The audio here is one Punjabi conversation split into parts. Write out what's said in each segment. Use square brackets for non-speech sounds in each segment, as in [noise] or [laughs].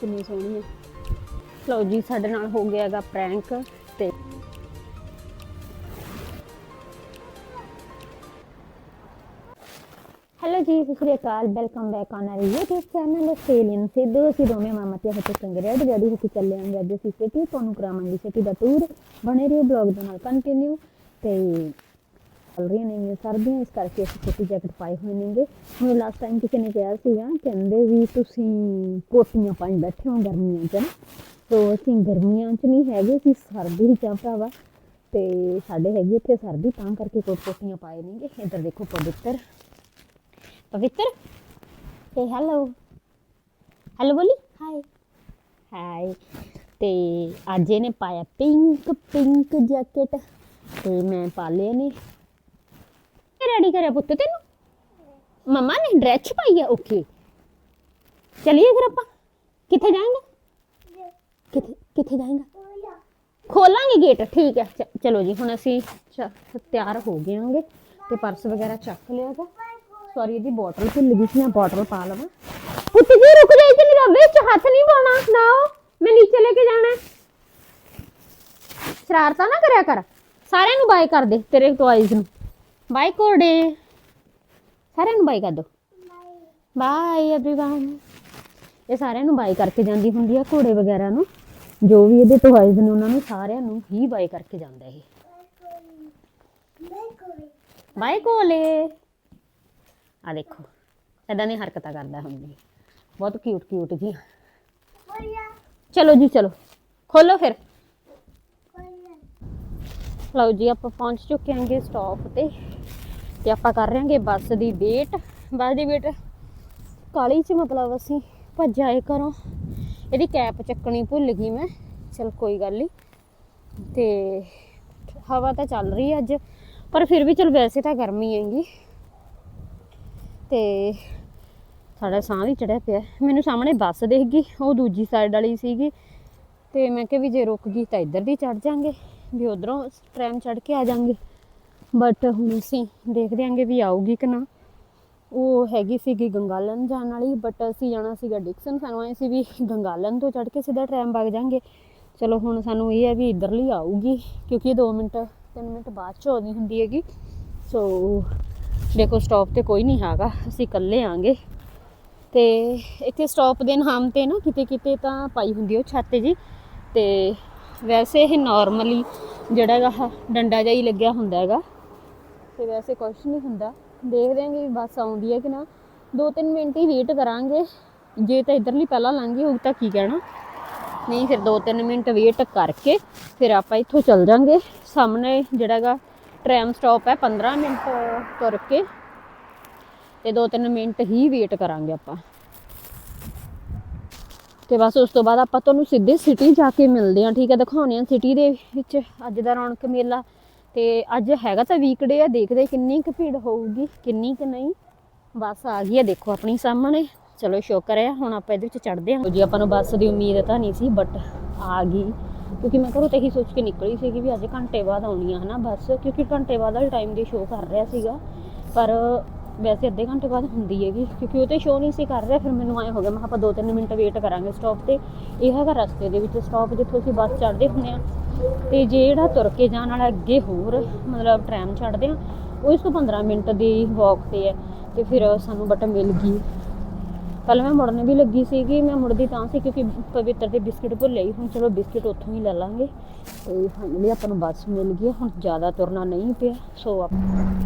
ਕਿੰਨੀ ਸੋਹਣੀ ਹੈ। ਲਓ ਜੀ, ਸਾਡੇ ਨਾਲ ਹੋ ਗਿਆ ਹੈਗਾ ਪ੍ਰੈਂਕ ਤੇ hello ji, Sat Sri Akal. Welcome back on our YouTube channel ਅਸੀਂ ਦੋਵੇਂ ਮਾਮਾ ਤੇ ਹੱਥ ਚੰਗੇ ਰੈਡ ਰੈਡੀ ਹੋ ਚੱਲੇ ਆਂਗੇ ਅੱਜ ਅਸੀਂ ਸਿਟੀ, ਤੁਹਾਨੂੰ ਕਰਾਵਾਂਗੇ ਸਿਟੀ ਦਾ ਟੂਰ ਬਣੇ ਰਹੋ ਬਲੌਗ ਦੇ ਨਾਲ ਕੰਟੀਨਿਊ ਤੇ ਚੱਲ ਰਹੀਆਂ ਨੇ ਸਰਦੀਆਂ ਇਸ ਕਰਕੇ ਅਸੀਂ ਕੋਟੀ ਜੈਕਟ ਪਾਏ ਹੋਏ ਨੇਗੇ। ਹੁਣ ਲਾਸਟ ਟਾਈਮ ਕਿਸੇ ਨੇ ਕਿਹਾ ਸੀਗਾ ਕਹਿੰਦੇ ਵੀ ਤੁਸੀਂ ਕੋਟੀਆਂ ਪਾਈ ਬੈਠੇ ਹੋ ਗਰਮੀਆਂ 'ਚ ਤੋ ਅਸੀਂ ਗਰਮੀਆਂ 'ਚ ਨਹੀਂ ਹੈਗੇ ਅਸੀਂ ਸਰਦੀ 'ਚ ਆ ਭਰਾਵਾ। ਤੇ ਸਾਡੇ ਹੈਗੀ ਇੱਥੇ ਸਰਦੀ ਤਾਂ ਕਰਕੇ ਕੋਟ ਕੋਟੀਆਂ ਪਾਏ ਨੇਗੇ। ਇੱਧਰ ਦੇਖੋ ਪਵਿੱਤਰ। ਪਵਿੱਤਰ? ਤੇ ਹੈਲੋ ਹੈਲੋ ਬੋਲੀ? ਹਾਈ ਹਾਈ ਤੇ ਅੱਜ ਇਹਨੇ ਪਾਇਆ ਪਿੰਕ ਪਿੰਕ ਜੈਕਟ ਤੇ ਮੈਂ ਪਾ ਲਿਆ ਨੇ। ਰੈਡੀ ਕਰਿਆ ਪੁੱਤ ਤੈਨੂੰ? ਮਮਾ ਨੇ ਡਰੈਸ ਪਾਈ ਹੈ ਓਕੇ ਚਲਿਏ ਫਿਰ ਆਪਾਂ। ਕਿੱਥੇ ਜਾਏਂਗੇ? ਕਿੱਥੇ ਕਿੱਥੇ ਜਾਏਂਗਾ? ਖੋਲਾਂਗੇ ਗੇਟ ਠੀਕ ਹੈ ਚਲੋ ਜੀ, ਹੁਣ ਅਸੀਂ ਤਿਆਰ ਹੋ ਗਏ ਹਾਂਗੇ ਤੇ ਪਰਸ ਵਗੈਰਾ ਚੱਕ ਲਿਆ ਸੌਰੀ ਇਹਦੀ ਬੋਟਲ ਭੁੱਲ ਗਈ ਸੀ, ਮੈਂ ਬੋਟਲ ਪਾ ਲਵਾਂ। ਪੁੱਤ ਜੀ, ਰੁਕ ਜਾ ਇੱਥੇ ਮੇਰਾ ਵਿੱਚ ਹੱਥ ਨਹੀਂ ਪਾਉਣਾ। ਨਾ ਮੈਂ ਨੀਚੇ ਲੈ ਕੇ ਜਾਣਾ। ਹੈ। ਸ਼ਰਾਰਤਾਂ ਨਾ ਕਰਿਆ ਕਰ। ਸਾਰਿਆਂ ਨੂੰ ਬਾਏ ਕਰ ਦੇ ਤੇਰੇ ਟੁਆਇਜ਼ ਨੂੰ। ਬਾਏ ਕੋਡੇ ਸਾਰਿਆਂ ਨੂੰ ਬਾਏ ਕਰ ਦੋ ਬਾਏ एवरीवन ਇਹ ਸਾਰਿਆਂ ਨੂੰ ਬਾਏ ਕਰਕੇ ਜਾਂਦੀ ਹੁੰਦੀ ਆ ਘੋੜੇ ਵਗੈਰਾ ਨੂੰ ਜੋ ਵੀ ਇਹਦੇ ਟੁਆਇਜ਼ ਨੇ ਉਹਨਾਂ ਨੂੰ ਸਾਰਿਆਂ ਨੂੰ ਹੀ ਬਾਏ ਕਰਕੇ ਜਾਂਦਾ ਇਹ ਬਾਏ ਕੋਲੇ ਆ ਦੇਖੋ ਇਦਾਂ ਦੀ ਹਰਕਤਾਂ ਕਰਦਾ ਹੁੰਦੀ ਬਹੁਤ ਕਿਊਟ ਕਿਊਟ ਜੀ ਚਲੋ ਜੀ ਚਲੋ ਖੋਲੋ ਫਿਰ ਲਓ ਜੀ, ਆਪਾਂ ਪਹੁੰਚ ਚੁੱਕੇ ਹਾਂਗੇ ਸਟਾਪ ਤੇ ਤੇ ਆਪਾਂ ਕਰ ਰਹੇ ਬੱਸ ਦੀ ਵੇਟ ਬੱਸ ਦੀ ਵੇਟ ਕਾਲੀ ਚ ਮਤਲਬ ਅਸੀਂ ਭੱਜ ਆਏ ਘਰੋਂ। ਇਹਦੀ ਕੈਪ ਚੱਕਣੀ ਭੁੱਲ ਗਈ ਮੈਂ। ਚਲ ਕੋਈ ਗੱਲ ਨਹੀਂ ਤੇ ਹਵਾ ਤਾਂ ਚੱਲ ਰਹੀ ਅੱਜ, ਪਰ ਫਿਰ ਵੀ ਚਲ ਵੈਸੇ ਤਾਂ ਗਰਮੀ ਹੈਗੀ। ਤੇ ਸਾਡਾ ਸਾਹ ਵੀ ਚੜਿਆ ਪਿਆ। ਮੈਨੂੰ ਸਾਹਮਣੇ ਬੱਸ ਦੇਖ ਗਈ, ਉਹ ਦੂਜੀ ਸਾਈਡ ਵਾਲੀ ਸੀਗੀ। ਤੇ ਮੈਂ ਕਿਹਾ ਵੀ ਜੇ ਰੁਕ ਗਈ ਤਾਂ ਇੱਧਰ ਦੀ ਚੜ ਜਾਾਂਗੇ। ਵੀ ਉਧਰੋਂ ਟ੍ਰੈਮ ਚੜ ਕੇ ਆ ਜਾਾਂਗੇ। ਬਟ ਹੁਣ ਅਸੀਂ ਦੇਖ ਦਿਆਂਗੇ ਵੀ ਆਊਗੀ ਕਿ ਨਾ। ਉਹ ਹੈਗੀ ਸੀਗੀ ਗੰਗਾਲਨ ਜਾਣ ਵਾਲੀ ਬਟ ਅਸੀਂ ਜਾਣਾ ਸੀਗਾ ਡਿਕਸਨ ਸਾਨੂੰ ਐ ਸੀ ਵੀ ਗੰਗਾਲਨ ਤੋਂ ਚੜ ਕੇ ਸਿੱਧਾ ਟ੍ਰੈਨ ਵਗ ਜਾਾਂਗੇ। ਚਲੋ ਹੁਣ ਸਾਨੂੰ ਇਹ ਹੈ ਵੀ ਇੱਧਰਲੀ ਆਊਗੀ, ਕਿਉਂਕਿ ਇਹ 2 ਮਿੰਟ 3 ਮਿੰਟ ਬਾਅਦ ਚ ਆਉਂਦੀ ਹੁੰਦੀ ਹੈਗੀ। ਸੋ ਦੇਖੋ ਸਟਾਪ ਤੇ ਕੋਈ ਨਹੀਂ ਹੈਗਾ, ਅਸੀਂ ਇਕੱਲੇ ਆਂਗੇ। ਤੇ ਇੱਥੇ ਸਟਾਪ ਦੇ ਨਾਮ ਤੇ ਨਾ ਕਿਤੇ ਕਿਤੇ ਤਾਂ ਪਾਈ ਹੁੰਦੀ ਉਹ ਛੱਤ ਜੀ। ਤੇ ਵੈਸੇ ਇਹ ਨਾਰਮਲੀ ਜਿਹੜਾ ਹੈਗਾ ਡੰਡਾ ਜਿਹਾ ਹੀ ਲੱਗਿਆ ਹੁੰਦਾ ਹੈਗਾ। ਤੇ ਵੈਸੇ ਕੁਝ ਨਹੀਂ ਹੁੰਦਾ। ਦੇਖਦੇ ਆਂਗੇ ਵੀ ਬੱਸ ਆਉਂਦੀ ਹੈ ਕਿ ਨਾ। 2-3 ਮਿੰਟ ਹੀ ਵੇਟ ਕਰਾਂਗੇ। ਜੇ ਤਾਂ ਇਧਰਲੀ ਪਹਿਲਾਂ ਲੰਘੀ ਹੋਊ ਤਾਂ ਕੀ ਕਹਿਣਾ। ਨਹੀਂ, ਫਿਰ 2-3 ਮਿੰਟ ਵੇਟ ਕਰਕੇ ਫਿਰ ਆਪਾਂ ਇੱਥੋਂ ਚੱਲ ਜਾਾਂਗੇ। ਸਾਹਮਣੇ ਜਿਹੜਾ ਹੈਗਾ ਟ੍ਰੈਮ ਸਟਾਪ ਹੈ 15 ਮਿੰਟ ਤੁਰ ਕੇ। ਤੇ 2-3 ਮਿੰਟ ਹੀ ਵੇਟ ਕਰਾਂਗੇ ਆਪਾਂ। ਤੇ ਬਸ ਉਸ ਤੋਂ ਬਾਅਦ ਆਪਾਂ ਤੁਹਾਨੂੰ ਸਿੱਧੇ ਸਿਟੀ ਜਾ ਕੇ ਮਿਲਦੇ ਹਾਂ, ਠੀਕ ਹੈ, ਦਿਖਾਉਂਦੇ ਹਾਂ ਸਿਟੀ ਦੇ ਵਿੱਚ ਅੱਜ ਦਾ ਰੌਣਕ ਮੇਲਾ। ਤੇ ਅੱਜ ਹੈਗਾ ਤਾਂ ਵੀਕਡੇ ਆ, ਦੇਖਦੇ ਕਿੰਨੀ ਕੁ ਭੀੜ ਹੋਊਗੀ, ਕਿੰਨੀ ਕੁ ਨਹੀਂ। ਬੱਸ ਆ ਗਈ ਹੈ, ਦੇਖੋ ਆਪਣੀ ਸਾਹਮਣੇ। ਚਲੋ ਸ਼ੁਕਰ ਹੈ, ਹੁਣ ਆਪਾਂ ਇਹਦੇ ਵਿੱਚ ਚੜਦੇ ਹਾਂ। ਜੀ, ਆਪਾਂ ਨੂੰ ਬੱਸ ਦੀ ਉਮੀਦ ਤਾਂ ਨਹੀਂ ਸੀ ਬਟ ਆ ਗਈ। ਕਿਉਂਕਿ ਮੈਂ ਘਰੋਂ ਤੇ ਇਹੀ ਸੋਚ ਕੇ ਨਿਕਲੀ ਸੀਗੀ ਵੀ ਅੱਜ ਘੰਟੇ ਬਾਅਦ ਆਉਣੀ ਆ, ਹਨਾ, ਬੱਸ। ਕਿਉਂਕਿ ਘੰਟੇ ਬਾਅਦ ਵਾਲੇ ਟਾਈਮ ਦੀ ਸ਼ੋਅ ਕਰ ਰਿਹਾ ਸੀਗਾ। ਪਰ ਵੈਸੇ ਅੱਧੇ ਘੰਟੇ ਬਾਅਦ ਹੁੰਦੀ ਹੈਗੀ, ਕਿਉਂਕਿ ਉਹ ਤੇ ਸ਼ੋਅ ਨਹੀਂ ਸੀ ਕਰ ਰਿਹਾ, ਫਿਰ ਮੈਨੂੰ ਐ ਹੋ ਗਿਆ, ਮੈਂ ਕਿਹਾ ਆਪਾਂ 2-3 ਮਿੰਟ ਵੇਟ ਕਰਾਂਗੇ ਸਟਾਪ ਤੇ। ਇਹ ਹੈਗਾ ਰਸਤੇ ਦੇ ਵਿੱਚ ਸਟਾਪ ਜਿੱਥੋਂ ਅਸੀਂ ਬੱਸ ਚੜ੍ਹਦੇ ਹੁੰਦੇ ਆ ਤੇ ਜਿਹੜਾ ਤੁਰ ਕੇ ਜਾਣ ਵਾਲਾ ਅੱਗੇ ਹੋਰ, ਮਤਲਬ ਟ੍ਰੈਮ ਚੜ੍ਹਦੇ ਆ, ਉਹ ਇਸ ਤੋਂ 15 ਮਿੰਟ ਦੀ ਵਾਕ ਤੇ ਹੈ। ਤੇ ਫਿਰ ਸਾਨੂੰ ਬਟ ਮਿਲ ਗਈ। ਕੱਲ ਮੈਂ ਮੁੜਨ ਵੀ ਲੱਗੀ ਸੀਗੀ, ਮੈਂ ਮੁੜਦੀ ਤਾਂ ਸੀ ਕਿਉਂਕਿ ਪਵਿੱਤਰ ਦੇ ਬਿਸਕਿਟ ਭੁੱਲੇ ਹੀ ਹੁਣ ਚਲੋ ਬਿਸਕਿਟ ਉੱਥੋਂ ਹੀ ਲੈ ਲਾਂਗੇ। ਤੇ ਫਾਈਨਲੀ ਆਪਾਂ ਨੂੰ ਬੱਸ ਮਿਲ ਗਈ ਹੁਣ ਜ਼ਿਆਦਾ ਤੁਰਨਾ ਨਹੀਂ ਪਿਆ। ਸੋ ਆਪ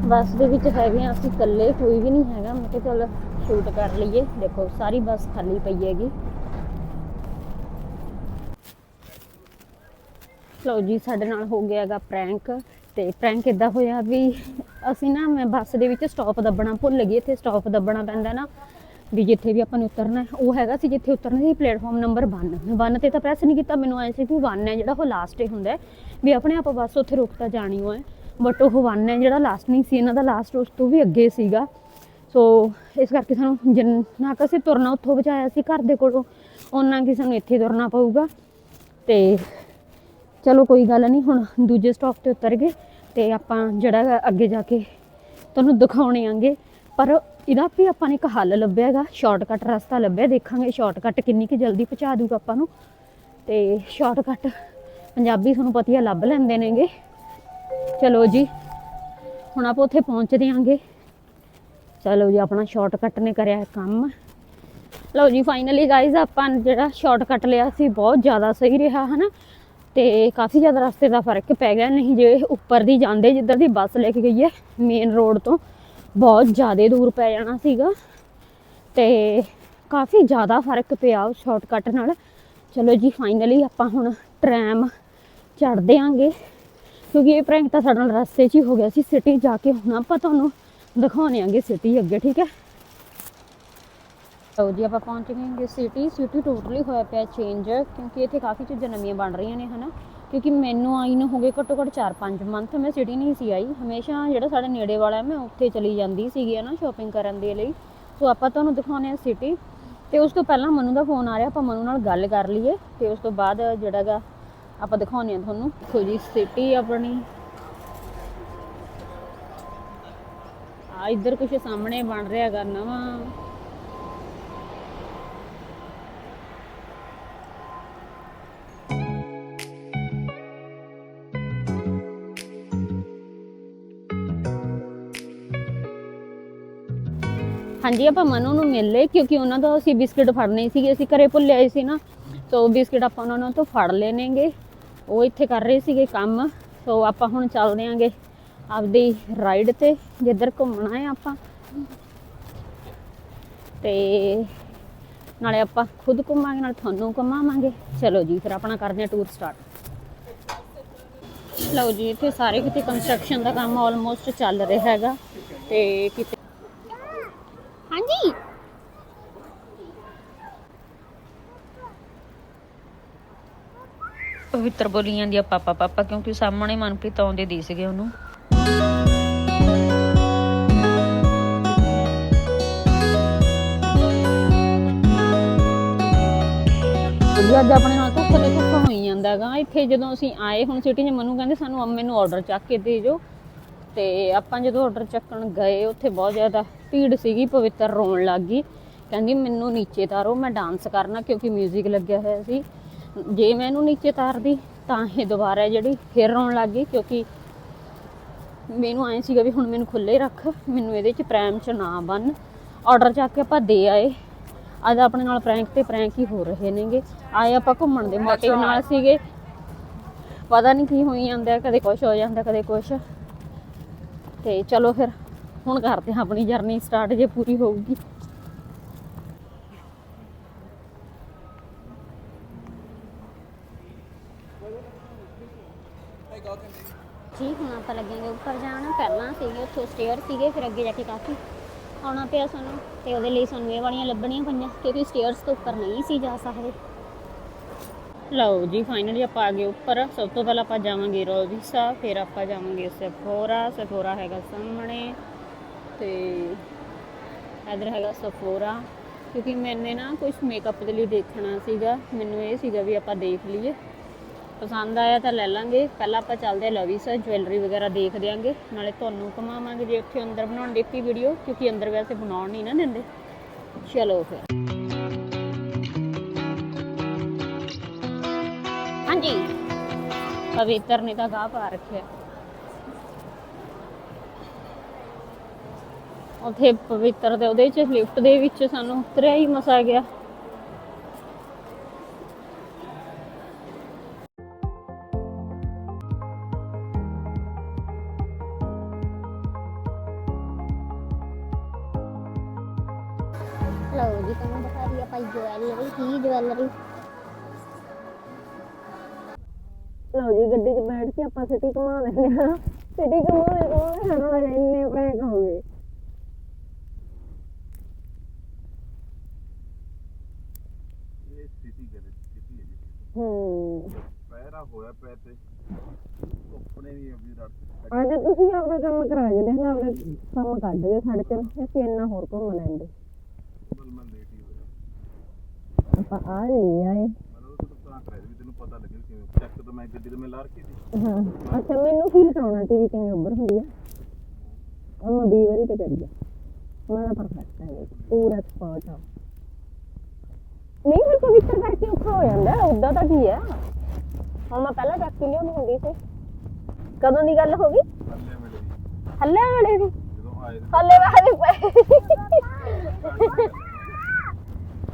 ਬੱਸ ਦੇ ਵਿੱਚ ਹੈਗੇ ਹਾਂ ਅਸੀਂ ਇਕੱਲੇ, ਕੋਈ ਵੀ ਨਹੀਂ ਹੈਗਾ। ਮੈਂ ਕਿਹਾ ਚਲ ਸ਼ੂਟ ਕਰ ਲਈਏ। ਦੇਖੋ, ਸਾਰੀ ਬੱਸ ਖਾਲੀ ਪਈ ਹੈਗੀ। ਲਓ ਜੀ, ਸਾਡੇ ਨਾਲ ਹੋ ਗਿਆ ਹੈਗਾ ਪ੍ਰੈਂਕ ਤੇ ਪ੍ਰੈਂਕ ਇਦਾਂ ਹੋਇਆ ਵੀ ਅਸੀਂ ਨਾ, ਮੈਂ ਬੱਸ ਦੇ ਵਿੱਚ ਸਟਾਪ ਦੱਬਣਾ ਭੁੱਲ ਗਈ। ਇੱਥੇ ਸਟਾਪ ਦੱਬਣਾ ਪੈਂਦਾ ਨਾ। ਵੀ ਜਿੱਥੇ ਵੀ ਆਪਾਂ ਨੇ ਉਤਰਨਾ ਉਹ ਹੈਗਾ ਸੀ ਜਿੱਥੇ ਉਤਰਨਾ ਸੀ ਪਲੇਟਫਾਰਮ ਨੰਬਰ 1 1 ਤੇ ਤਾਂ ਪ੍ਰੈਸ ਨਹੀਂ ਕੀਤਾ, ਮੈਨੂੰ ਐ ਸੀ ਵੀ 1 ਹੈ ਜਿਹੜਾ ਉਹ ਲਾਸਟ ਹੀ ਹੁੰਦਾ ਵੀ ਆਪਣੇ ਆਪ ਬਸ ਉੱਥੇ ਰੁਕਤਾ ਜਾਣੀ ਹੋ। ਬਟ ਉਹ 1 ਹੈ ਜਿਹੜਾ ਲਾਸਟ ਨਹੀਂ ਸੀ, ਇਹਨਾਂ ਦਾ ਲਾਸਟ ਉਸ ਤੋਂ ਵੀ ਅੱਗੇ ਸੀਗਾ। ਸੋ ਇਸ ਕਰਕੇ ਸਾਨੂੰ ਜਿੰਨਾ ਕੁ ਅਸੀਂ ਤੁਰਨਾ ਉੱਥੋਂ ਬਚਾਇਆ ਸੀ ਘਰ ਦੇ ਕੋਲੋਂ ਉਹਨਾਂ ਕਿ ਸਾਨੂੰ ਇੱਥੇ ਤੁਰਨਾ ਪਊਗਾ। ਤੇ ਚਲੋ ਕੋਈ ਗੱਲ ਨਹੀਂ, ਹੁਣ ਦੂਜੇ ਸਟਾਪ ਤੇ ਉਤਰ ਗਏ ਤੇ ਆਪਾਂ ਜਿਹੜਾ ਅੱਗੇ ਜਾ ਕੇ ਤੁਹਾਨੂੰ ਦਿਖਾਉਣੇ ਆਂਗੇ। ਪਰ ਇਹਦਾ ਵੀ ਆਪਾਂ ਨੇ ਇੱਕ ਹੱਲ ਲੱਭਿਆ ਹੈਗਾ ਸ਼ਾਰਟਕਟ ਰਸਤਾ ਲੱਭਿਆ, ਦੇਖਾਂਗੇ ਸ਼ਾਰਟਕਟ ਕਿੰਨੀ ਕਿ ਜਲਦੀ ਪਹੁੰਚਾ ਦੂਗਾ ਆਪਾਂ ਨੂੰ। ਤੇ ਸ਼ਾਰਟਕਟ ਪੰਜਾਬੀ ਤੁਹਾਨੂੰ ਪਤਾ ਹੀ ਲੱਭ ਲੈਂਦੇ ਨੇਗੇ। ਚਲੋ ਜੀ, ਹੁਣ ਆਪਾਂ ਉੱਥੇ ਪਹੁੰਚਦੇ ਦਿਆਂਗੇ। ਚਲੋ ਜੀ, ਆਪਣਾ ਸ਼ਾਰਟਕਟ ਨੇ ਕਰਿਆ ਕੰਮ। ਲਓ ਜੀ ਫਾਈਨਲੀ ਗਾਇਜ਼ ਆਪਾਂ ਜਿਹੜਾ ਸ਼ਾਰਟਕਟ ਲਿਆ ਸੀ, ਬਹੁਤ ਜ਼ਿਆਦਾ ਸਹੀ ਰਿਹਾ, ਹਨਾ? ਤੇ ਕਾਫੀ ਜ਼ਿਆਦਾ ਰਸਤੇ ਦਾ ਫ਼ਰਕ ਪੈ ਗਿਆ, ਨਹੀਂ ਜੇ ਉੱਪਰ ਦੀ ਜਾਂਦੇ, ਜਿੱਧਰ ਦੀ ਬੱਸ ਲੈ ਕੇ ਗਈ ਹੈ ਮੇਨ ਰੋਡ ਤੋਂ। ਬਹੁਤ ਜ਼ਿਆਦਾ ਦੂਰ ਪੈ ਜਾਣਾ ਸੀਗਾ ਤੇ ਕਾਫੀ ਜ਼ਿਆਦਾ ਫ਼ਰਕ ਪਿਆ ਉਹ ਸ਼ਾਰਟਕਟ ਨਾਲ। ਚਲੋ ਜੀ ਫਾਈਨਲੀ ਆਪਾਂ ਹੁਣ ਟ੍ਰੈਮ ਚੜ੍ਹਦੇ ਆਂਗੇ ਕਿਉਂਕਿ ਇਹ ਪ੍ਰੈਂਕ ਤਾਂ ਸਾਡੇ ਨਾਲ ਰਸਤੇ 'ਚ ਹੀ ਹੋ ਗਿਆ ਸੀ ਸਿਟੀ ਜਾ ਕੇ ਹੁਣ ਆਪਾਂ ਤੁਹਾਨੂੰ ਦਿਖਾਉਣੇ ਆਂਗੇ ਸਿਟੀ ਅੱਗੇ, ਠੀਕ ਹੈ? ਲਓ ਜੀ, ਆਪਾਂ ਪਹੁੰਚ ਗਏ ਸਿਟੀ ਸਿਟੀ ਟੋਟਲੀ ਹੋਇਆ ਪਿਆ ਚੇਂਜ ਕਿਉਂਕਿ ਇੱਥੇ ਕਾਫੀ ਚੀਜ਼ਾਂ ਨਵੀਆਂ ਬਣ ਰਹੀਆਂ ਨੇ, ਹਨਾ? ਕਿਉਂਕਿ ਮੈਨੂੰ ਆਈ ਨੂੰ ਹੋ ਗਏ ਘੱਟੋ ਘੱਟ 4-5 ਮੰਥ ਮੈਂ ਸਿਟੀ ਨਹੀਂ ਸੀ ਆਈ। ਹਮੇਸ਼ਾ ਜਿਹੜਾ ਸਾਡੇ ਨੇੜੇ ਵਾਲਾ ਮੈਂ ਉੱਥੇ ਚਲੀ ਜਾਂਦੀ ਸੀਗੀ ਹਨਾ ਸ਼ਾਪਿੰਗ ਕਰਨ ਦੇ ਲਈ। ਸੋ ਆਪਾਂ ਤੁਹਾਨੂੰ ਦਿਖਾਉਂਦੇ ਹਾਂ ਸਿਟੀ ਤੇ ਉਸ ਤੋਂ ਪਹਿਲਾਂ ਮਨੂ ਦਾ ਫੋਨ ਆ ਰਿਹਾ, ਆਪਾਂ ਮਨੂ ਨਾਲ ਗੱਲ ਕਰ ਲਈਏ। ਤੇ ਉਸ ਤੋਂ ਬਾਅਦ ਜਿਹੜਾਗਾ ਆਪਾਂ ਦਿਖਾਉਂਦੇ ਹਾਂ ਤੁਹਾਨੂੰ। ਦੇਖੋ ਜੀ ਸਿਟੀ ਆਪਣੀ। ਆ ਇੱਧਰ ਕੁਝ ਸਾਹਮਣੇ ਬਣ ਰਿਹਾ ਹੈਗਾ, ਨਵਾਂ। ਹਾਂਜੀ ਆਪਾਂ ਮਨੂ ਨੂੰ ਮਿਲ ਲਏ, ਕਿਉਂਕਿ ਉਹਨਾਂ ਦਾ ਅਸੀਂ ਬਿਸਕਟ ਫੜਨੇ ਸੀਗੇ, ਅਸੀਂ ਘਰੇ ਭੁੱਲੇ ਆਏ ਸੀ ਨਾ। ਸੋ ਬਿਸਕਟ ਆਪਾਂ ਉਹਨਾਂ ਤੋਂ ਫੜ ਲੈਣੇਗੇ। ਉਹ ਇੱਥੇ ਕਰ ਰਹੇ ਸੀਗੇ ਕੰਮ। ਸੋ ਆਪਾਂ ਹੁਣ ਚੱਲਦੇ ਆਂਗੇ ਆਪਦੀ ਰਾਈਡ ਤੇ, ਜਿੱਧਰ ਘੁੰਮਣਾ ਹੈ ਆਪਾਂ। ਤੇ ਨਾਲੇ ਆਪਾਂ ਖੁਦ ਘੁੰਮਾਂਗੇ, ਨਾਲ ਤੁਹਾਨੂੰ ਘੁਮਾਵਾਂਗੇ। ਚਲੋ ਜੀ, ਫਿਰ ਆਪਣਾ ਕਰਦੇ ਹਾਂ ਟੂਰ ਸਟਾਰਟ ਲਓ ਜੀ, ਇੱਥੇ ਸਾਰੇ ਕਿਤੇ ਕੰਸਟਰਕਸ਼ਨ ਦਾ ਕੰਮ ਆਲਮੋਸਟ ਚੱਲ ਰਿਹਾ ਹੈਗਾ। ਤੇ ਕਿਤੇ ਪਵਿੱਤਰ ਬੋਲੀ ਜਾਂਦੀ ਆ ਪਾਪਾ ਪਾਪਾ, ਕਿਉਂਕਿ ਸਾਹਮਣੇ ਮਨਪ੍ਰੀਤ ਆਉਂਦੇ ਦੀ ਸੀਗੇ ਉਹਨੂੰ। ਜੀ, ਅੱਜ ਆਪਣੇ ਨਾਲ ਧੁੱਪ ਦੇ ਧੁੱਪ ਹੋਈ ਜਾਂਦਾ ਇੱਥੇ ਜਦੋਂ ਅਸੀਂ ਆਏ, ਹੁਣ ਸਿਟੀ 'ਚ ਮਨੂੰ ਕਹਿੰਦੇ ਸਾਨੂੰ ਅੰਮੇ ਨੂੰ ਆਰਡਰ ਚੱਕ ਕੇ ਦੇ ਜੋ ਤੇ ਆਪਾਂ ਜਦੋਂ ਆਰਡਰ ਚੱਕਣ ਗਏ, ਉੱਥੇ ਬਹੁਤ ਜ਼ਿਆਦਾ ਭੀੜ ਸੀਗੀ, ਪਵਿੱਤਰ ਰੋਣ ਲੱਗ ਗਈ। ਕਹਿੰਦੀ, ਮੈਨੂੰ ਨੀਚੇ ਤਾਰੋ, ਮੈਂ ਡਾਂਸ ਕਰਨਾ, ਕਿਉਂਕਿ 뮤직 ਲੱਗਿਆ ਹੋਇਆ ਸੀ। ਜੇ ਮੈਂ ਇਹਨੂੰ ਨੀਚੇ ਤਾਰਦੀ ਤਾਂ ਇਹ ਦੁਬਾਰਾ ਜਿਹੜੀ ਫਿਰ ਰੋਣ ਲੱਗ ਗਈ ਕਿਉਂਕਿ ਮੈਨੂੰ ਐਂ ਸੀਗਾ ਵੀ ਹੁਣ ਮੈਨੂੰ ਖੁੱਲੇ ਰੱਖ ਮੈਨੂੰ ਇਹਦੇ 'ਚ ਪ੍ਰੈਮ 'ਚ ਨਾ ਬੰਨ। ਆਰਡਰ ਚੱਕ ਕੇ ਆਪਾਂ ਦੇ ਆਏ। ਅੱਜ ਆਪਣੇ ਨਾਲ ਪ੍ਰੈਂਕ ਤੇ ਪ੍ਰੈਂਕ ਹੀ ਹੋ ਰਹੇ ਨੇਗੇ। ਆਏ ਆਪਾਂ ਘੁੰਮਣ ਦੇ ਮੋਟਿਵ ਨਾਲ ਸੀਗੇ। ਪਤਾ ਨਹੀਂ ਕੀ ਹੋਈ ਜਾਂਦਾ ਕਦੇ ਕੁਝ ਹੋ ਜਾਂਦਾ ਕਦੇ ਕੁਝ ਤੇ ਚਲੋ ਫਿਰ ਹੁਣ ਕਰਦੇ ਹਾਂ ਆਪਣੀ ਜਰਨੀ ਸਟਾਰਟ ਜੇ ਪੂਰੀ ਹੋਊਗੀ ਜੀ ਹੁਣ ਆਪਾਂ ਲੱਗेंगे ਉੱਪਰ ਜਾਣ ਪਹਿਲਾਂ ਸਟੇਅਰ ਸੀਗੇ, ਫਿਰ ਅੱਗੇ ਜਾ ਕੇ ਕਾਫੀ ਆਉਣਾ ਪਿਆ ਸਾਨੂੰ। ਤੇ ਉਹਦੇ ਲਈ ਸਾਨੂੰ ਇਹ ਵਾਲੀਆਂ ਲੱਭਣੀਆਂ ਪਈਆਂ, ਕਿਉਂਕਿ ਸਟੇਅਰਸ ਤੋਂ ਉੱਪਰ ਨਹੀਂ ਸੀ ਜਾ ਸਕਦੇ। ਲਓ ਜੀ ਫਾਈਨਲੀ ਆਪਾਂ ਆ ਗਏ ਉੱਪਰ। ਸਭ ਤੋਂ ਪਹਿਲਾਂ ਆਪਾਂ ਜਾਵਾਂਗੇ ਰੋਬੀਸਾ ਫਿਰ ਆਪਾਂ ਜਾਵਾਂਗੇ ਸਫੋਰਾ ਸਫੋਰਾ ਹੈਗਾ ਸਾਹਮਣੇ। ਤੇ ਇਧਰ ਹੈਗਾ ਸਫੋਰਾ ਕਿਉਂਕਿ ਮੈਨੇ ਨਾ ਕੁਝ ਮੇਕਅਪ ਦੇ ਲਈ ਦੇਖਣਾ ਸੀਗਾ। ਮੈਨੂੰ ਇਹ ਸੀਗਾ ਵੀ ਆਪਾਂ ਦੇਖ ਲਈਏ। ਪਸੰਦ ਆਇਆ ਤਾਂ ਲੈ ਲਾਂਗੇ। ਪਹਿਲਾਂ ਆਪਾਂ ਚੱਲਦੇ ਆ ਲਵੀਸਾ ਜੁਐਲਰੀ ਵਗੈਰਾ ਦੇਖ ਦਿਆਂਗੇ। ਨਾਲੇ ਤੁਹਾਨੂੰ ਘੁਮਾਵਾਂਗੇ ਜੇ ਉੱਥੇ ਅੰਦਰ ਬਣਾਉਣ ਦਿੱਤੀ ਵੀਡੀਓ ਕਿਉਂਕਿ ਅੰਦਰ ਵੈਸੇ ਬਣਾਉਣ ਨਹੀਂ ਨਾ ਦਿੰਦੇ। ਚਲੋ ਫਿਰ। ਹਾਂਜੀ। ਪਵਿੱਤਰ ਨੇ ਤਾਂ ਗਾਹ ਪਾ ਰੱਖਿਆ। ਉਥੇ ਪਵਿੱਤਰ ਦੇ ਉਹਦੇ ਚ, ਲਿਫਟ ਦੇ ਵਿੱਚ ਸਾਨੂੰ ਉਤਰਿਆ ਹੀ ਮਸਾ ਗਿਆ। ਲਓ ਜੀ ਤੁਹਾਨੂੰ ਦਿਖਾ ਰਹੀ ਆਪਾਂ ਜੁਐਲਰੀ ਕੀ ਜੁਐਲਰੀ ਲਓ ਜੀ ਗੱਡੀ 'ਚ ਬੈਠ ਕੇ ਆਪਾਂ ਸਿਟੀ ਘੁਮਾ ਲੈਂਦੇ ਹਾਂ। ਸਿਟੀ ਘੁਮਾਉਂਦੇ ਘੁਮਾਉਂਦੇ ਸਾਡਾ ਇੰਨੇ ਪ੍ਰੈਂਕ ਹੋ ਗਏ ਹੈ ਜੀ। ਹੂੰ। ਪੈਰਾ ਹੋਇਆ ਪੈ ਤੇ ਸੁਪਨੇ ਵੀ ਅਭੀ ਰੜ ਅੱਜ ਤੁਸੀਂ ਆਪਣਾ ਕੰਮ ਕਰਾ ਕੇ ਦੇਖ ਆਪਣਾ ਕੰਮ ਕੱਢ ਗਏ ਸਾਡੇ ਤੇ ਅਸੀਂ ਇੰਨਾ ਹੋਰ ਘੁੰਮ ਲੈਂਦੇ ਬਲ ਮੈਂ ਲੇਟ ਹੀ ਹੋਇਆ ਆਪਾਂ ਆ ਨਹੀਂ ਆਏ ਮੈਨੂੰ ਤਾਂ ਤਾਂ ਕਰਾਇਆ ਵੀ ਤੈਨੂੰ ਪਤਾ ਲੱਗੇ ਵੀ ਕਿਵੇਂ ਚੱਕ ਤਾਂ ਮੈਂ ਗੱਡੀ ਤੇ ਮੈਂ ਲਾਰ ਕੇ ਸੀ। ਹਾਂ। ਅੱਛਾ ਮੈਨੂੰ ਫੀਲ ਕਰਾਉਣਾ ਟੀਵੀ ਕਿਵੇਂ ਉੱਭਰ ਹੁੰਦੀ ਆ। ਉਹ ਮੈਂ 20 ਵਾਰੀ ਤੇ ਕਰੀ ਆ। ਮੈਂ ਪਰਫੈਕਟ ਹੈ ਪੂਰਾ ਐਕਸਪਰਟ ਹਾਂ ਨਹੀਂ ਫਿਰ ਪਵਿੱਤਰ ਕਰਕੇ ਔਖਾ ਹੋ ਜਾਂਦਾ। ਉਦਾਂ ਤਾਂ ਕੀ ਹੈ ਹੁਣ ਮੈਂ ਪਹਿਲਾਂ ਚੱਕ ਕੇ ਲਿਆਉਂਦੀ ਹੁੰਦੀ ਸੀ। ਕਦੋਂ ਦੀ ਗੱਲ ਹੋ ਗਈ? ਹੱਲੇ ਵੇਲੇ। ਦੀ ਜਦੋਂ ਆਏ ਤੇ ਹੱਲੇ ਵਾਲੇ ਪਏ [laughs]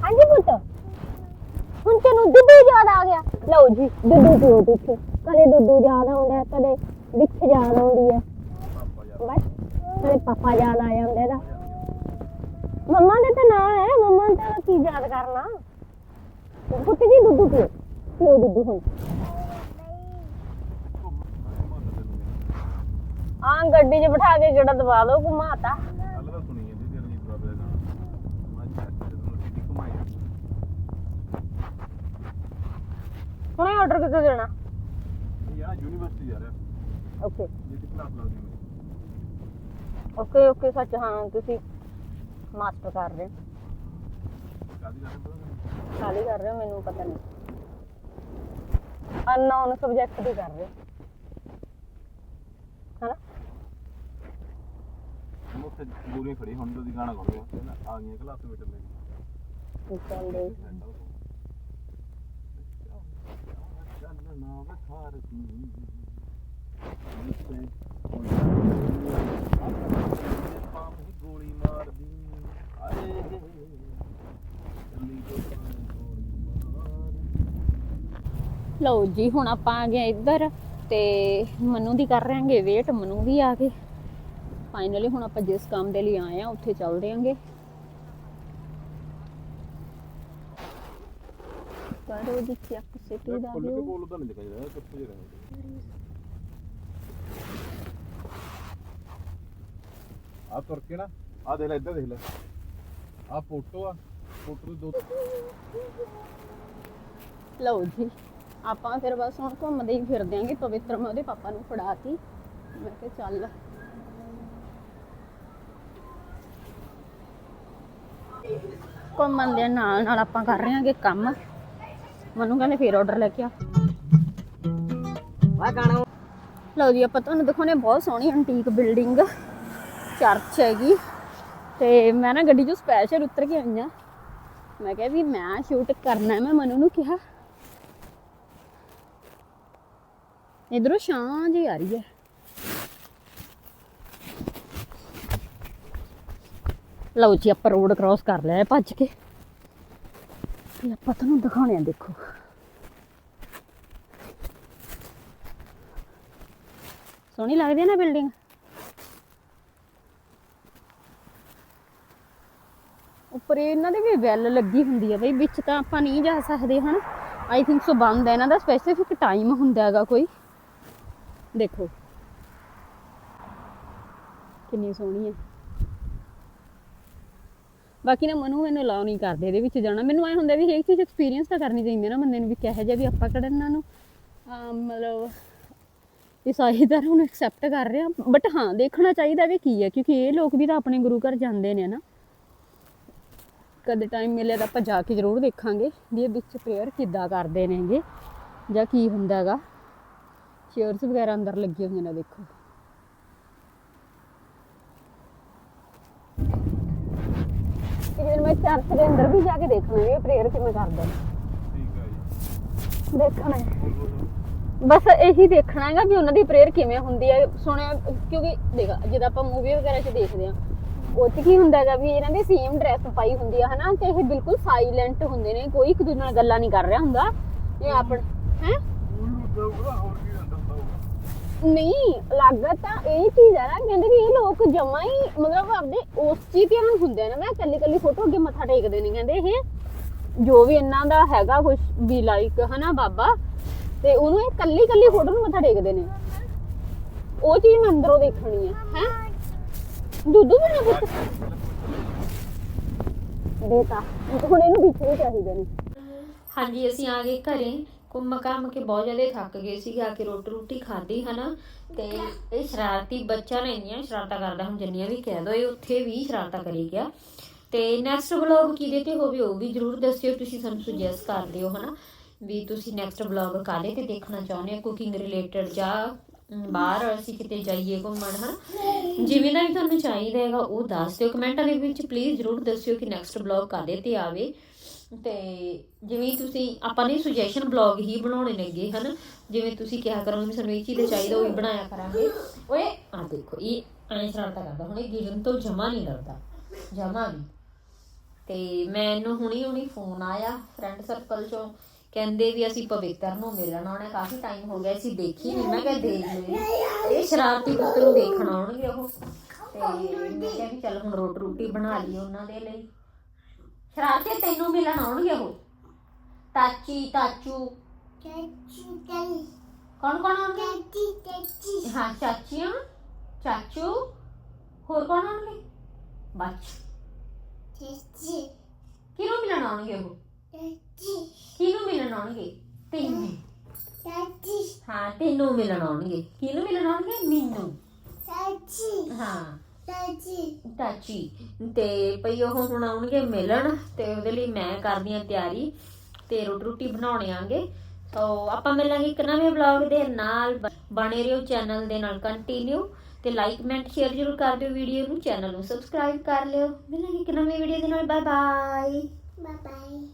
ਹਾਂਜੀ ਪੁੱਤ ਹੁਣ ਤੈਨੂੰ ਦੁੱਧੂ ਯਾਦ ਆ ਗਿਆ। ਲਓ ਜੀ ਦੁੱਧੂ ਪੀਓ ਤੁਸੀਂ। ਕਦੇ ਦੁੱਧੂ ਯਾਦ ਆਉਂਦਾ ਹੈ, ਕਦੇ ਵਿੱਚ ਯਾਦ ਆਉਂਦੀ ਹੈ। ਬਸ ਕਦੇ ਪਾਪਾ ਯਾਦ ਆ ਜਾਂਦੇ ਦਾ। ਮੰਮਾ ਦੇ ਤਾਂ ਨਾਂ ਹੈ ਮੰਮਾ ਨੇ ਤਾਂ ਕੀ ਯਾਦ ਕਰਨਾ? ਪੁੱਤ ਜੀ ਦੁੱਧੂ ਪੀਓ। ਪੀਓ ਦੁੱਧੂ ਹੁਣ। ਆਂ ਗੱਡੀ 'ਚ ਬਿਠਾ ਕੇ ਗੇੜਾ ਦਬਾ ਦੋ ਘੁਮਾਤਾ ਕੱਲ ਤਾਂ ਸੁਣੀ ਜਾਂਦੀ ਸੀ ਰਣਜੀਤ ਬਾਬੇ ਦਾ ਗਾਣਾ ਮੈਂ ਚੱਕ ਕੇ ਤੁਹਾਨੂੰ ਟੀਟੀ ਘੁਮਾਈ ਹੁਣੇ ਆਰਡਰ ਕਿੱਥੇ ਦੇਣਾ? ਆ ਯੂਨੀਵਰਸਿਟੀ ਜਾ ਰਿਹਾ ਓਕੇ ਜਿੱਥੇ ਕਲਾਸ ਲੱਗਦੀ ਮੇਰੀ ਓਕੇ ਓਕੇ ਸੱਚ ਹਾਂ ਤੁਸੀਂ ਮਾਸਟਰ ਕਰ ਰਹੇ ਹੋ। ਕਾਦੀ ਕਰਦੇ ਪਤਾ ਖਾਲੀ ਕਰ ਰਹੇ ਹੋ ਮੈਨੂੰ ਪਤਾ ਨਹੀਂ। ਅਨਨੋਨ ਸਬਜੈਕਟ ਦੀ ਕਰ ਰਹੇ ਹੋ। ਹਨਾ? ਹੁਣ ਉੱਥੇ ਦੂਰੀ ਖੜੀ ਹੁਣ ਤੁਸੀਂ ਗਾਣਾ ਗਾਉਂਦੇ ਹੋ। ਆ ਗਈਆਂ ਕਲਾਸ ਗੋਲੀ ਮਾਰਦੀ ਆਏ ਚੱਲੀ ਗੋਲੀ ਮਾਰ ਲਓ ਜੀ, ਹੁਣ ਆਪਾਂ ਆ ਗਏ ਇੱਧਰ ਤੇ ਮਨੂ ਦੀ ਕਰ ਰਹੇ ਵੇਟ ਮਨੂ ਵੀ ਆ ਗਏ। ਫਾਈਨਲੀ ਹੁਣ ਆਪਾਂ ਜਿਸ ਕੰਮ ਦੇ ਲਈ ਆਏ ਆ, ਉੱਥੇ ਚੱਲਦੇ ਆਂਗੇ। ਕੇ ਆ ਤੁਰ ਕੇ ਨਾ ਆ ਦੇਖ ਲੈ ਇੱਧਰ ਦੇਖ ਲੈ। ਆ ਫੋਟੋ ਆ ਫੋਟੋ ਦੇ ਦੋ ਲਓ ਜੀ ਆਪਾਂ ਫਿਰ ਬਸ ਹੁਣ ਘੁੰਮਦੇ ਹੀ ਫਿਰਦੇ ਆਂਗੇ ਪਵਿੱਤਰ ਮੈਂ ਉਹਦੇ ਪਾਪਾ ਨੂੰ ਫੜਾਤੀ। ਮੈਂ ਕਿਹਾ ਚੱਲ। ਘੁੰਮਣ ਦੇ ਨਾਲ ਨਾਲ ਆਪਾਂ ਕਰ ਰਹੇ ਆਂਗੇ ਕੰਮ। ਮੈਨੂੰ ਕਹਿੰਦੇ ਫੇਰ ਆਰਡਰ ਲੈ ਕੇ ਆ। ਲਓ ਜੀ ਆਪਾਂ ਤੁਹਾਨੂੰ ਦਿਖਾਉਣੇ ਬਹੁਤ ਸੋਹਣੀ ਐਂਟੀਕ ਬਿਲਡਿੰਗ ਚਰਚ ਹੈਗੀ। ਤੇ ਮੈਂ ਨਾ ਗੱਡੀ 'ਚੋਂ ਸਪੈਸ਼ਲ ਉਤਰ ਕੇ ਆਈ ਆ ਮੈਂ ਕਿਹਾ ਵੀ ਮੈਂ ਸ਼ੂਟ ਕਰਨਾ ਮੈਂ ਮਨੂ ਨੂੰ ਕਿਹਾ। ਇਧਰੋਂ ਛਾਂ ਜੀ ਆ ਰਹੀ ਹੈ। ਲਓ ਜੀ ਆਪਾਂ ਰੋਡ ਕ੍ਰਾਸ ਕਰ ਲਿਆ ਭੱਜ ਕੇ। ਤੇ ਆਪਾਂ ਤੁਹਾਨੂੰ ਦਿਖਾਉਣੇ ਆ, ਦੇਖੋ। ਸੋਹਣੀ ਲੱਗਦੀ ਹੈ ਨਾ ਬਿਲਡਿੰਗ? ਉੱਪਰ ਇਹਨਾਂ ਦੇ ਵੀ ਵੈਲ ਲੱਗੀ ਹੁੰਦੀ ਹੈ ਬਈ, ਵਿੱਚ ਤਾਂ ਆਪਾਂ ਨਹੀਂ ਜਾ ਸਕਦੇ, ਹਨ? ਆਈ ਥਿੰਕ ਸੋ ਬੰਦ ਹੈ ਇਹਨਾਂ ਦਾ ਸਪੈਸੀਫਿਕ ਟਾਈਮ ਹੁੰਦਾ ਹੈਗਾ ਕੋਈ। ਦੇਖੋ। ਕਿੰਨੀ ਸੋਹਣੀ ਹੈ ਬਾਕੀ ਨਾ ਮਨੂ ਮੈਨੂੰ ਅਲਾਉ ਨਹੀਂ ਕਰਦੇ ਇਹਦੇ ਵਿੱਚ ਜਾਣਾ। ਮੈਨੂੰ ਐ ਹੁੰਦਾ ਵੀ ਹਰੇਕ ਚੀਜ਼ ਐਕਸਪੀਰੀਅੰਸ ਤਾਂ ਕਰਨੀ ਚਾਹੀਦੀ ਹੈ ਨਾ ਬੰਦੇ ਨੂੰ ਵੀ ਕਿਹੋ ਜਿਹਾ ਵੀ ਆਪਾਂ ਕਿਹੜਾ ਇਹਨਾਂ ਨੂੰ ਮਤਲਬ ਇਸਾਈ ਧਰਮ ਨੂੰ ਐਕਸੈਪਟ ਕਰ ਰਿਹਾ ਬਟ ਹਾਂ, ਦੇਖਣਾ ਚਾਹੀਦਾ ਵੀ ਕੀ ਹੈ, ਕਿਉਂਕਿ ਇਹ ਲੋਕ ਵੀ ਤਾਂ ਆਪਣੇ ਗੁਰੂ ਘਰ ਜਾਂਦੇ ਨੇ ਨਾ। ਕਦੇ ਟਾਈਮ ਮਿਲਿਆ ਤਾਂ ਆਪਾਂ ਜਾ ਕੇ ਜ਼ਰੂਰ ਦੇਖਾਂਗੇ ਵੀ ਇਹ ਵਿੱਚ ਪ੍ਰੇਅਰ ਕਿੱਦਾਂ ਕਰਦੇ ਨੇਗੇ ਜਾਂ ਕੀ ਹੁੰਦਾ ਹੈਗਾ ਚੇਅਰਸ ਵਗੈਰਾ ਅੰਦਰ ਲੱਗੀਆਂ ਹੋਈਆਂ ਨੇ ਦੇਖੋ। ਇੱਕ ਦਿਨ ਮੈਂ ਚਰਚ ਦੇ ਅੰਦਰ ਵੀ ਜਾ ਕੇ ਦੇਖਣਾ ਵੀ ਇਹ ਪ੍ਰੇਅਰ ਕਿਵੇਂ ਕਰਦੇ ਨੇ। ਠੀਕ ਹੈ ਜੀ। ਦੇਖਣਾ ਹੈ। ਬਸ ਇਹੀ ਦੇਖਣਾ ਹੈਗਾ ਵੀ ਉਹਨਾਂ ਦੀ ਪ੍ਰੇਅਰ ਕਿਵੇਂ ਹੁੰਦੀ ਹੈ ਸੁਣਿਆ ਕਿਉਂਕਿ ਦੇਖ ਜਦੋਂ ਆਪਾਂ ਮੂਵੀ ਵਗੈਰਾ 'ਚ ਦੇਖਦੇ ਆ ਉਹ 'ਚ ਕੀ ਹੁੰਦਾ ਹੈਗਾ ਵੀ ਇਹਨਾਂ ਦੀ ਸੇਮ ਡਰੈਸ ਪਾਈ ਹੁੰਦੀ ਆ ਹਨਾ ਤੇ ਇਹ ਬਿਲਕੁਲ ਸਾਇਲੈਂਟ ਹੁੰਦੇ ਨੇ ਕੋਈ ਇੱਕ ਦੂਜੇ ਨਾਲ ਗੱਲਾਂ ਨਹੀਂ ਕਰ ਰਿਹਾ ਹੁੰਦਾ ਇਹ ਆਪਣ ਹੈ? ਹੋਰ ਕੀ ਨਹੀਂ ਲੱਗਤ ਤਾਂ ਇਹ ਚੀਜ਼ ਹੈ ਨਾ, ਕਹਿੰਦੇ ਵੀ ਇਹ ਲੋਕ ਜਮਾ ਹੀ ਮਤਲਬ ਆਪਦੇ ਉਸ ਚੀਜ਼ ਤੇ ਨੂੰ ਹੁੰਦੇ ਨੇ ਨਾ ਕੱਲੀ ਕੱਲੀ ਫੋਟੋ ਅੱਗੇ ਮੱਥਾ ਟੇਕਦੇ ਨਹੀਂ ਕਹਿੰਦੇ ਇਹ ਜੋ ਵੀ ਇਹਨਾਂ ਦਾ ਹੈਗਾ ਕੁਝ ਵੀ ਲਾਈਕ ਹਨਾ ਬਾਬਾ, ਤੇ ਉਹਨੂੰ ਇਹ ਕੱਲੀ ਕੱਲੀ ਫੋਟੋ ਨੂੰ ਮੱਥਾ ਟੇਕਦੇ ਨੇ। ਉਹ ਚੀਜ਼ ਮੈਂ ਅੰਦਰੋਂ ਦੇਖਣੀ ਹੈ ਹੈ? ਦੁੱਧੂ ਵੀ ਪੁੱਤ। ਦੇਤਾ ਹੁਣ ਇਹਨੂੰ ਵਿਛੜੇ ਚਾਹੀਦੇ ਨੇ। ਹਾਂਜੀ, ਅਸੀਂ ਆ ਗਏ ਘਰੇ। ਘੁੰਮ ਘੰਮ ਕੇ ਬਹੁਤ ਜ਼ਿਆਦਾ ਥੱਕ ਗਏ ਸੀ, ਆ ਕੇ ਰੋਟੀ ਰੋਟੀ ਖਾਧੀ ਹਨਾ ਤੇ ਇਹ ਸ਼ਰਾਰਤੀ ਬੱਚਾ ਨੇ ਇੰਨੀਆਂ ਸ਼ਰਾਰਤਾਂ ਕਰਦਾ, ਹੁਣ ਜਿੰਨੀਆਂ ਵੀ ਕਹਿ ਦੋ, ਇਹ ਉੱਥੇ ਵੀ ਸ਼ਰਾਰਤਾਂ ਕਰੀ ਗਿਆ। ਤੇ ਨੈਕਸਟ ਵਲੌਗ ਕਿਹਦੇ ਤੇ ਹੋਵੇ ਉਹ ਵੀ ਜਰੂਰ ਦੱਸਿਓ, ਤੁਸੀਂ ਸਾਨੂੰ ਸੁਜੈਸਟ ਕਰ ਦਿਓ, ਹਨਾ, ਵੀ ਤੁਸੀਂ ਨੈਕਸਟ ਵਲੌਗ ਕਾਹਦੇ ਤੇ ਦੇਖਣਾ ਚਾਹੁੰਦੇ ਹੋ ਕੁਕਿੰਗ ਰਿਲੇਟਡ ਜਾਂ ਬਾਹਰ ਅਸੀਂ ਕਿਤੇ ਜਾਈਏ ਘੁੰਮਣ, ਹਨ। ਜਿਵੇਂ ਦਾ ਵੀ ਤੁਹਾਨੂੰ ਚਾਹੀਦਾ ਹੈਗਾ, ਉਹ ਦੱਸ ਦਿਓ, ਕਮੈਂਟਾਂ ਦੇ ਵਿੱਚ ਪਲੀਜ਼ ਜ਼ਰੂਰ ਦੱਸਿਓ ਕਿ ਨੈਕਸਟ ਬਲੌਗ ਕਾਦੇ ਤੇ ਆਵੇ। ਤੇ ਜਿਵੇਂ ਤੁਸੀਂ, ਆਪਾਂ ਨੇ ਸੁਜੈਸ਼ਨ ਬਲੌਗ ਹੀ ਬਣਾਉਣੇ ਨੇਗੇ, ਹਨ? ਜਿਵੇਂ ਤੁਸੀਂ ਕਿਹਾ ਕਰੋਗੇ ਵੀ ਸਾਨੂੰ ਇਹ ਚੀਜ਼ ਚਾਹੀਦਾ, ਉਹ ਵੀ ਬਣਾਇਆ ਕਰਾਂਗੇ। ਓਏ ਆ ਦੇਖੋ, ਇਹ ਐਂ ਸ਼ਰਾਰਤਾਂ ਕਰਦਾ ਹੁਣ ਇਹ ਗਿਰਨ ਤੋਂ ਜਮਾ ਨਹੀਂ ਡਰਦਾ। ਜਮਾ ਵੀ। ਤੇ ਮੈਨੂੰ ਹੁਣੀ ਹੁਣੀ ਫੋਨ ਆਇਆ ਫਰੈਂਡ ਸਰਕਲ ਚੋਂ। ਕਹਿੰਦੇ ਵੀ ਅਸੀਂ ਪਵਿੱਤਰ ਨੂੰ ਮਿਲਣ ਆਉਣਾ, ਕਾਫੀ ਟਾਈਮ ਹੋ ਗਿਆ, ਅਸੀਂ ਦੇਖੀ ਨਹੀਂ। ਮੈਂ ਕਿਹਾ ਦੇਖ ਲਈ ਇਹ ਸ਼ਰਾਰਤੀ ਪੁੱਤ ਨੂੰ ਦੇਖਣ ਆਉਣਗੇ ਉਹ। ਤੇ ਮੈਂ ਕਿਹਾ ਵੀ ਚੱਲ ਹੁਣ ਰੋਟੀ ਰੋਟੀ ਬਣਾ ਲਈ ਉਹਨਾਂ ਦੇ ਲਈ। ਸ਼ਰਾਰਤੀ ਤੈਨੂੰ ਮਿਲਣ ਆਉਣਗੇ ਉਹ। ਤਾਚੀ ਤਾਚੂ। ਕੌਣ ਕੌਣ ਆਉਣਗੇ? ਹਾਂ ਚਾਚੀਆਂ। ਚਾਚੂ। ਹੋਰ ਕੌਣ ਆਉਣਗੇ? ਬੱਚ। ਕਿਹਨੂੰ ਮਿਲਣ ਆਉਣਗੇ ਉਹ? ਕਿਹਨੂੰ ਮਿਲਣ ਆਉਣਗੇ? ਤੈਨੂੰ। ਹਾਂ ਤੈਨੂੰ ਮਿਲਣ ਆਉਣਗੇ। ਕਿਹਨੂੰ ਮਿਲਣ ਆਉਣਗੇ? ਮੈਨੂੰ। ਹਾਂ। ਤਾਜੀ। ਚਾਚੀ ਤੇ ਭਈ ਉਹ ਹੁਣ ਆਉਣਗੇ ਮਿਲਣ ਤੇ ਉਹਦੇ ਲਈ ਮੈਂ ਕਰਦੀ ਆ ਤਿਆਰੀ ਤੇ ਰੋਟੀ ਰੋਟੀ ਬਣਾਉਣੇ ਆਂਗੇ। ਤੋ ਆਪਾਂ ਮਿਲਾਂਗੇ ਇੱਕ ਨਵੇਂ ਵਲੌਗ ਦੇ ਨਾਲ। ਬਣੇ ਰਹੋ ਚੈਨਲ ਦੇ ਨਾਲ ਕੰਟੀਨਿਊ ਤੇ ਲਾਈਕ ਕਮੈਂਟ ਸ਼ੇਅਰ ਜਰੂਰ ਕਰ ਦਿਓ ਵੀਡੀਓ ਨੂੰ। ਚੈਨਲ ਨੂੰ ਸਬਸਕ੍ਰਾਈਬ ਕਰ ਲਿਓ। ਮਿਲਾਂਗੇ ਇੱਕ ਨਵੀਂ ਵੀਡੀਓ ਦੇ ਨਾਲ। Bye bye bye bye